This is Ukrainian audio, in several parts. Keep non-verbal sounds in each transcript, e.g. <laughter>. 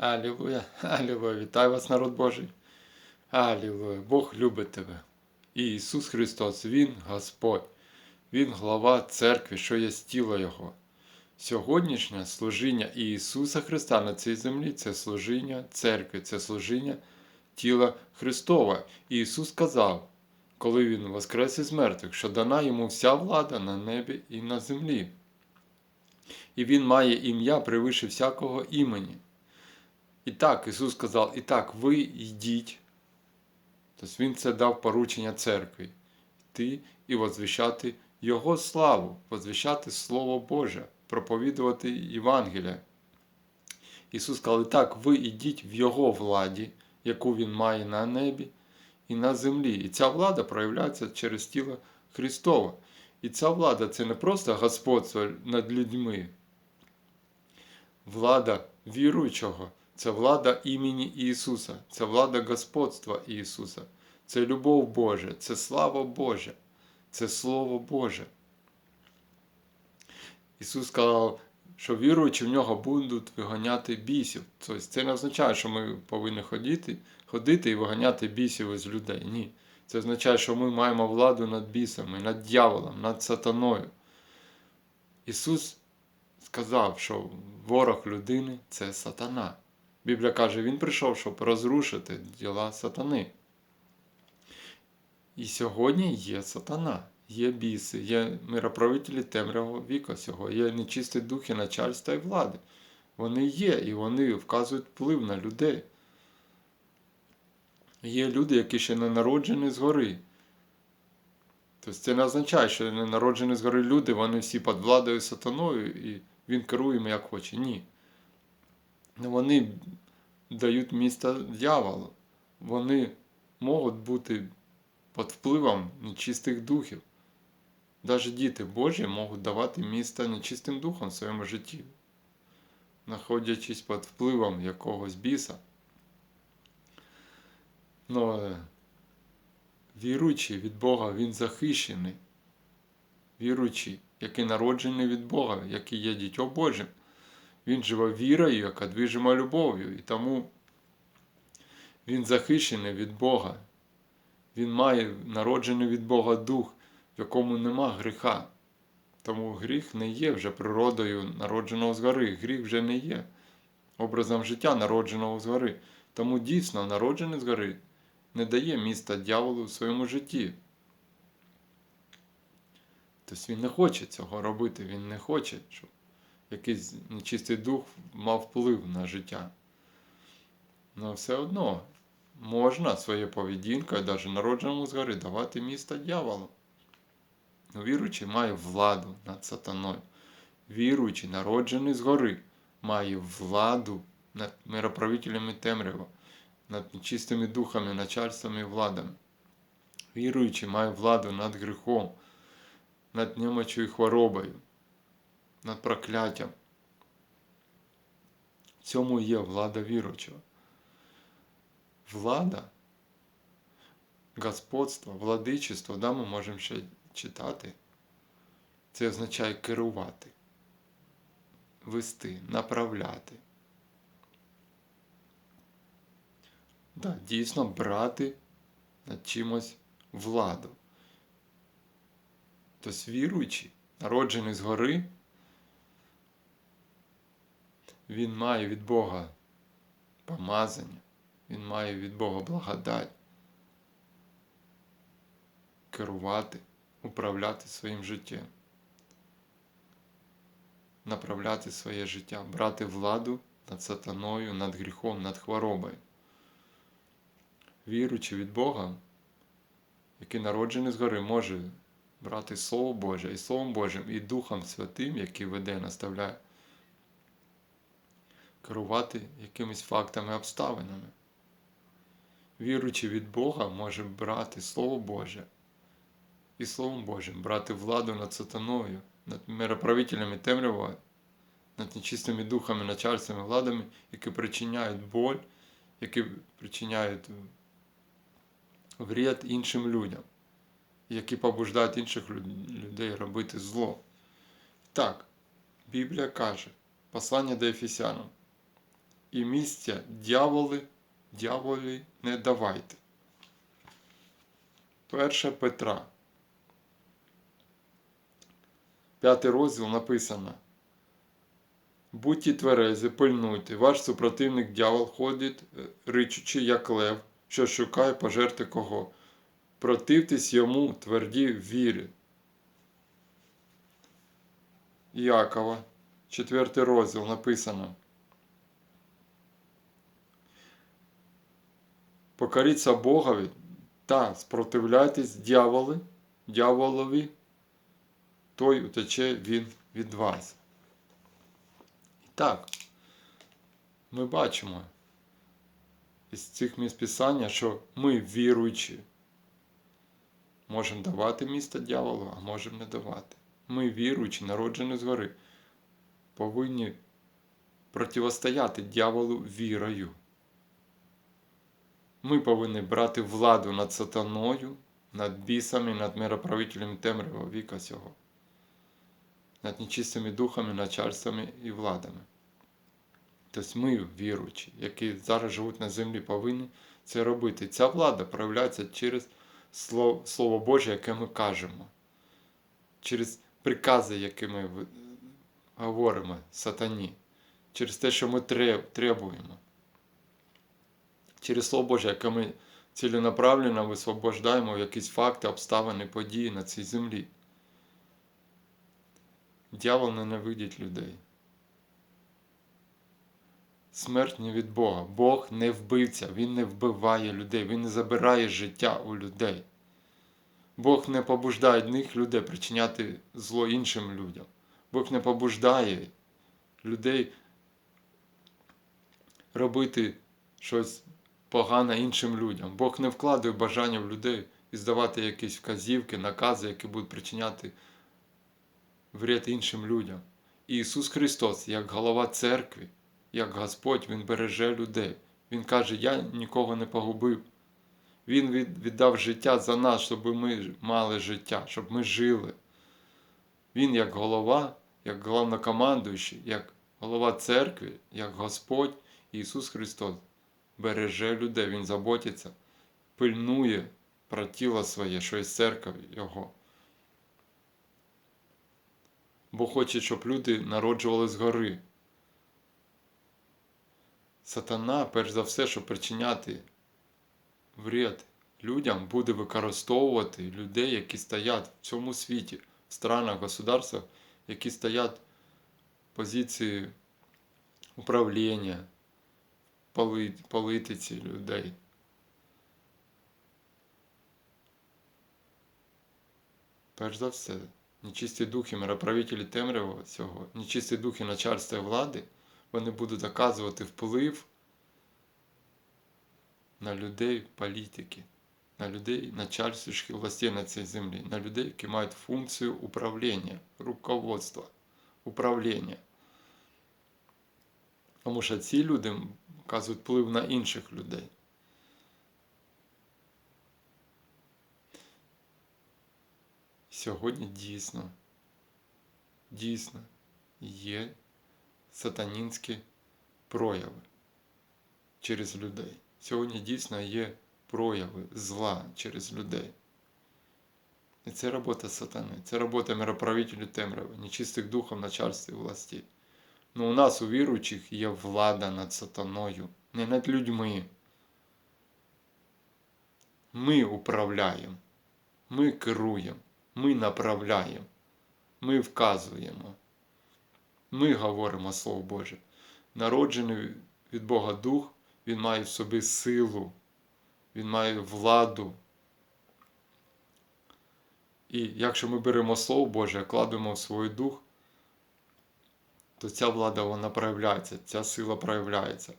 Алілуя, <laughs> Алілуя, вітаю вас, народ Божий. Алілуя, Бог любить тебе. І Ісус Христос, Він Господь, Він глава церкви, що є тіло Його. Сьогоднішнє служіння Ісуса Христа на цій землі це служіння церкви, це служіння тіла Христова. І Ісус сказав, коли Він воскрес із мертвих, що дана йому вся влада на небі і на землі. І Він має ім'я превише всякого імені. І так, Ісус сказав, і так, ви йдіть. Тобто Він це дав поручення церкві. Йти і возвіщати Його славу, возвіщати Слово Боже, проповідувати Євангелія. Ісус сказав, і так, ви йдіть в Його владі, яку Він має на небі і на землі. І ця влада проявляється через тіло Христове. І ця влада це не просто господство над людьми, влада віруючого. Це влада імені Ісуса, це влада господства Ісуса, це любов Божа, це слава Божа, це Слово Боже. Ісус сказав, що віруючи в нього будуть виганяти бісів. Тобто це не означає, що ми повинні ходити, ходити і виганяти бісів із людей. Ні. Це означає, що ми маємо владу над бісами, над дьяволом, над сатаною. Ісус сказав, що ворог людини це сатана. Біблія каже, Він прийшов, щоб розрушити діла сатани. І сьогодні є сатана, є біси, є мироправителі темрявого віка сьогодні, є нечисті духи начальства і влади. Вони є і вони вказують вплив на людей. Є люди, які ще не народжені згори. Тобто це не означає, що не народжені згори люди, вони всі під владою сатаною, і він керує їм як хоче. Ні. Вони дають місто дьяволу. Вони можуть бути під впливом нечистих духів. Навіть діти Божі можуть давати місто нечистим духом в своєму житті, знаходячись під впливом якогось біса. Но віруючий від Бога, він захищений. Віруючий, який народжений від Бога, який є дітьом Божим. Він живе вірою, яка движима любов'ю. І тому він захищений від Бога. Він має народжений від Бога дух, в якому нема гріха. Тому гріх не є вже природою народженого згори. Гріх вже не є образом життя народженого згори. Тому дійсно народжений згори не дає міста дьяволу в своєму житті. Тобто він не хоче цього робити, він не хоче, щоб якийсь нечистий дух мав вплив на життя. Але все одно можна своєю поведінкою, навіть народженому згори, давати місто дьяволу. Віруючий має владу над сатаною. Віруючий, народжений згори, має владу над мироправителями темрява, над нечистими духами, начальствами і владами. Віруючий має владу над гріхом, над немочою і хворобою над прокляттям. В цьому є влада віруючого. Влада, господство, владичество, да, ми можемо ще читати. Це означає керувати, вести, направляти. Да, Дійсно брати над чимось владу. Тобто віруючий, народжений згори, він має від Бога помазання, він має від Бога благодать. Керувати, управляти своїм життям, направляти своє життя, брати владу над сатаною, над гріхом, над хворобою. Віруючи від Бога, який народжений згори, може брати Слово Боже. І Словом Божим, і Духом Святим, який веде, наставляє керувати якимись фактами, обставинами. Віруючи від Бога, може брати Слово Боже і Словом Божим брати владу над сатаною, над мироправителями темрява, над нечистими духами, начальствами, владами, які причиняють боль, які причиняють вред іншим людям, які побуждають інших людей робити зло. Так, Біблія каже, послання до Ефесянам, і місця дьяволи, дьяволі не давайте. 1 Петра. П'ятий розділ написано. Будьте тверезі, пильнуйте, ваш супротивник дьявол ходить, е, ричучи, як лев, що шукає пожерти кого. Противтесь йому тверді вірі. Якова, четвертий розділ написано. Покоріться Богові та спротивляйтесь дьяволи, дьяволові, той утече він від вас. І так, ми бачимо із цих місць Писання, що ми віруючі. Можемо давати місто дьяволу, а можемо не давати. Ми, віруючі, народжені згори, повинні протистояти дьяволу вірою. Ми повинні брати владу над сатаною, над бісами, над мироправителем темрявого віка цього, над нечистими духами, начальствами і владами. Тобто ми, віруючі, які зараз живуть на землі, повинні це робити. Ця влада проявляється через Слово Боже, яке ми кажемо, через прикази, які ми говоримо сатані, через те, що ми требуємо, через Слово Боже, яке ми ціленаправленно висвобождаємо якісь факти, обставини, події на цій землі. Дьявол ненавидить людей. Смерть не від Бога. Бог не вбивця, Він не вбиває людей, Він не забирає життя у людей. Бог не побуждає одних людей причиняти зло іншим людям. Бог не побуждає людей робити щось погане іншим людям. Бог не вкладає бажання в людей і здавати якісь вказівки, накази, які будуть причиняти вред іншим людям. І Ісус Христос, як голова церкви, як Господь, Він береже людей. Він каже: Я нікого не погубив. Він віддав життя за нас, щоб ми мали життя, щоб ми жили. Він як голова, як головнокомандуючий, як голова церкви, як Господь Ісус Христос береже людей, Він заботиться, пильнує про тіло своє, що є церква Його. Бо хоче, щоб люди народжували згори. Сатана, перш за все, щоб причиняти вред людям, буде використовувати людей, які стоять в цьому світі, в странах, государствах, які стоять в позиції управління, політиці людей. Перш за все, нечисті духи, мироправителі темрява цього, нечисті духи начальства і влади, вони будуть оказувати вплив на людей політики, на людей начальствуючих властей на цій землі, на людей, які мають функцію управління, руководства, управління. Тому що ці люди оказують вплив на інших людей. Сьогодні дійсно, дійсно є сатанінські прояви через людей. Сьогодні дійсно є прояви зла через людей. І це робота сатани, це робота мироправителю темряви, нечистих духом начальства і власті. Ну у нас, у віруючих, є влада над сатаною, не над людьми. Ми управляємо, ми керуємо, ми направляємо, ми вказуємо, ми говоримо Слово Боже. Народжений від Бога Дух, Він має в собі силу, Він має владу. І якщо ми беремо Слово Боже, кладемо в свій дух, то ця влада вона проявляється, ця сила проявляється.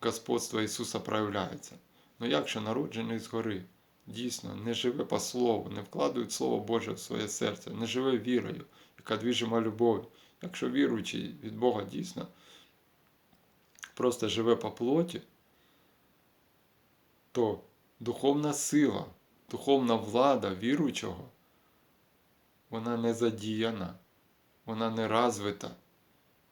Господство Ісуса проявляється. Ну якщо народжений згори, дійсно не живе по Слову, не вкладує Слово Боже в своє серце, не живе вірою, яка двіжима любов'ю. Якщо віруючий від Бога дійсно просто живе по плоті, то духовна сила, духовна влада віруючого, вона не задіяна, вона не розвита,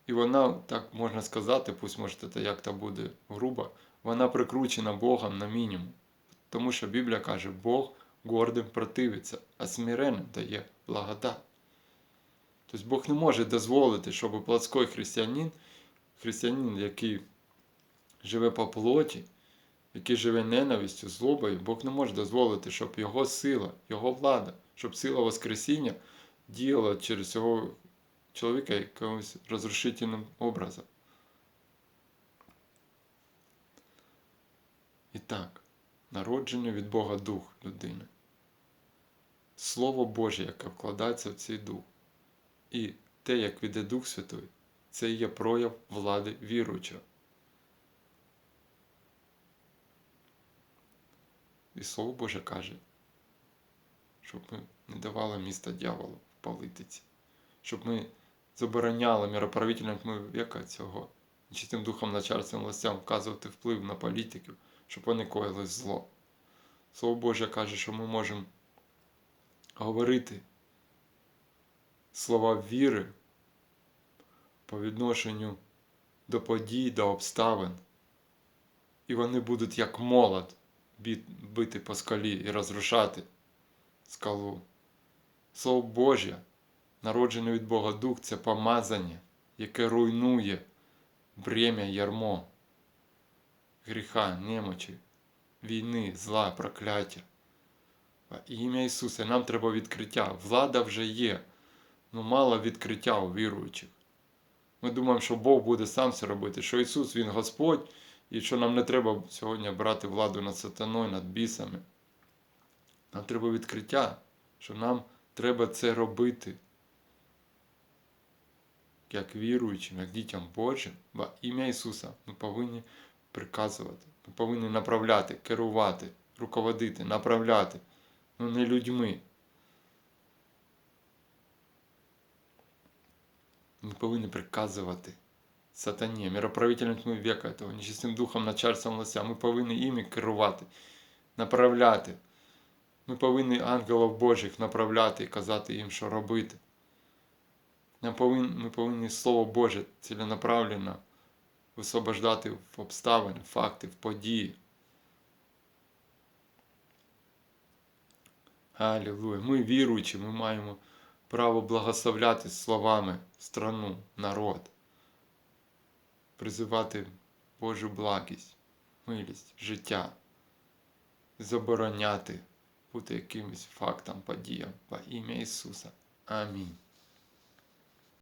І вона, так можна сказати, пусть може це як то буде грубо, вона прикручена Богом на мінімум. Тому що Біблія каже, Бог гордим противиться, а смиренним дає благодать. Тобто Бог не може дозволити, щоб плотський християнин, християнин, який живе по плоті, який живе ненавистю, злобою, Бог не може дозволити, щоб його сила, його влада, щоб сила Воскресіння діяла через цього чоловіка якимось розрушительним образом. І так, народження від Бога дух людини. Слово Боже, яке вкладається в цей дух. І те, як віде Дух Святой, це є прояв влади віруючого. І Слово Боже каже, щоб ми не давали міста дьяволу в політиці, щоб ми забороняли міроправителям віка цього, нечистим духом начальством властям вказувати вплив на політиків, щоб вони коїли зло. Слово Боже каже, що ми можемо говорити слова віри по відношенню до подій, до обставин, і вони будуть як молот бити по скалі і розрушати скалу. Слово Боже, народжене від Бога Дух це помазання, яке руйнує бремя ярмо, гріха, немочі, війни, зла, прокляття. Ім'я Ісуса, нам треба відкриття. Влада вже є, ну мало відкриття у віруючих. Ми думаємо, що Бог буде сам це робити, що Ісус Він Господь, і що нам не треба сьогодні брати владу над сатаною, над бісами. Нам треба відкриття, що нам треба це робити. Як віруючим, як дітям Божим, во ім'я Ісуса ми повинні приказувати, ми повинні направляти, керувати, руководити, направляти, ну не людьми. Ми повинні приказувати сатані, міроправителям тьми века, того нечистим духом, начальством властя. Ми повинні іми керувати, направляти. Ми повинні ангелів Божих направляти і казати їм, що робити. Ми повинні, Слово Боже ціленаправленно висвобождати в обставини, факти, в події. Алілуя. Ми віруючі, ми маємо право благословляти словами страну, народ, призивати Божу благість, милість, життя, забороняти бути якимось фактом, подіям во ім'я Ісуса. Амінь.